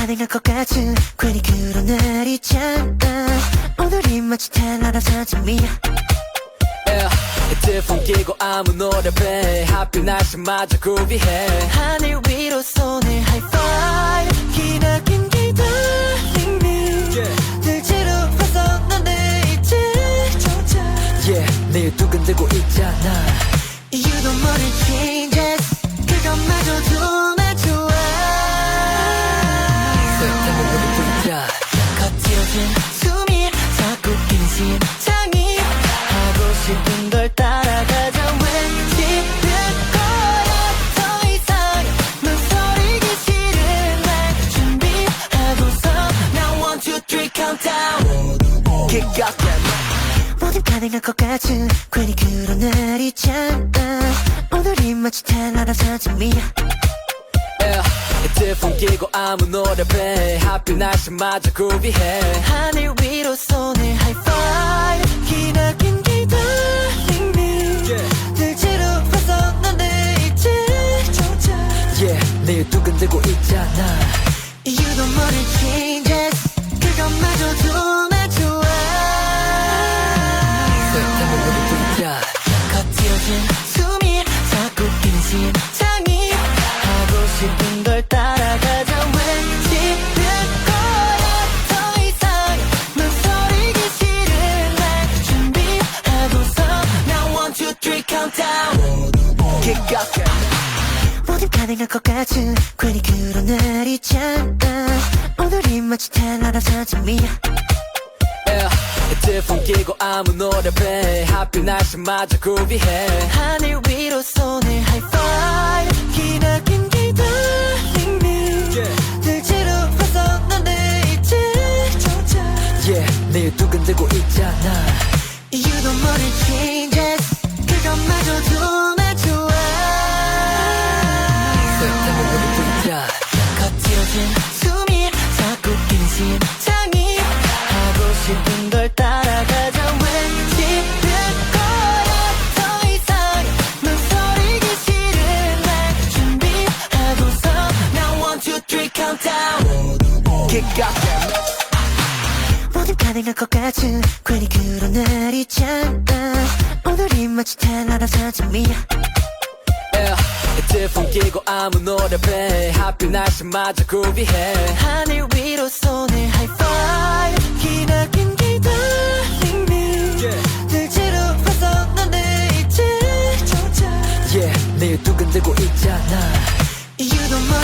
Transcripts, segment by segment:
가능할 것 같은 괜히 그런 날 있잖아 오늘이 마치 텔라라 사진이야. 이틀 끼고 아무 노래 배 하필 날씨마저 그비해 하늘 위로 손을 하이파이브 기나긴 Yeah. 들지로 벗어나네 이제 조차 yeah. 내일 두근대고 있잖아 걸 따라가자. 외치는 거야. 더 이상 넌소리기 싫은 날 준비하고서 Now one two three countdown. Kick out that 뭐든 가능할 것 같은 괜히 그런 날 있잖아. 오늘이 마치 텔라라 사진이야. Yeah. 이틀 끼고 아무 노래 배 하필 날씨마저 그비해. 하늘 위로 손 내일 두근대고 있잖아. 이유도 모를 changes. 그것마저도 나 좋아 세상을 우리 둘다 거칠어진 숨이 자꾸 빈 심장이 하고 싶은 걸 따라가자. countdown. Kick 뭐든 가능할 것 같은 괜히 그런 날 있잖아. 오늘이 마치 텔라라 사진이야. 이틀 끼고 아무 노래 배. 하필 날씨마저 그비해. 하늘 위로 손을 하이파이브. 기나긴 Yeah. 들지로 벗어나네 이제 조차. Yeah. 내일 두근대고 있잖아. 이유도 모를 changes 그것마저도 Kick 뭐든 가능할 것 같은 괜히 그런 날 있잖아. 오늘이 마치 텔라라 사진이야. 이틀 끼고 아무 노래 배 하필 날씨마저 그비해. 하늘 위로 손을 하이파이브 기나긴 Yeah. 들지로 벗어나네 이제 조차 yeah. 내일 두근대고 있잖아. 이유도 모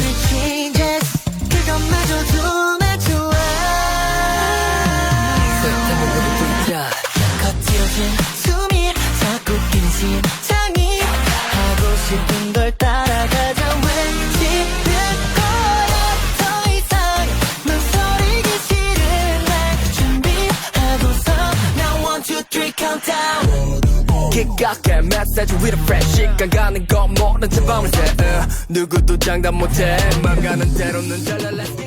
three countdown Kick out that 메시지 with a fresh 시간 가는 거 모른 채 밤을 새 uh. 누구도 장담 못해 맘 가는 대로 눈 잘라 let's get